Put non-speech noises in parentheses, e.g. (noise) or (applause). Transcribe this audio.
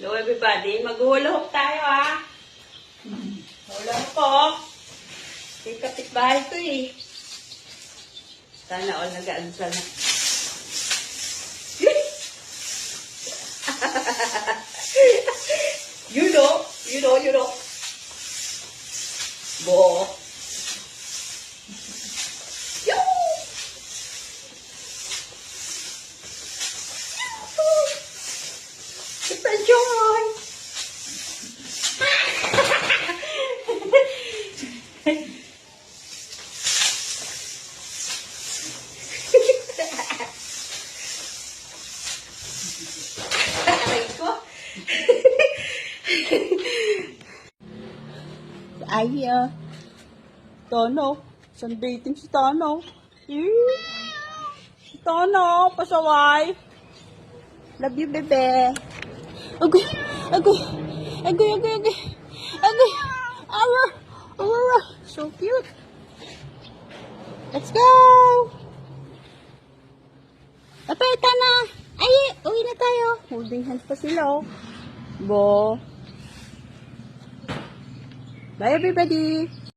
Hello everybody, mag-hula hoop tayo ah. Hula hoop po. May kapitbahay ko eh. Sana all nag-aansal na. (laughs) you know, you know, you know. Bo. Aray ko. Ay, ah. Tono. Sundating si Tono. Si Tono, pasaway. Love you, bebe. Agoy, agoy, agoy, agoy, agoy, agoy. Aura, aura, so cute. Let's go. Apeta na. Ay, uwi na tayo. Holding hands pa sila, oh. Bo. Bye, everybody.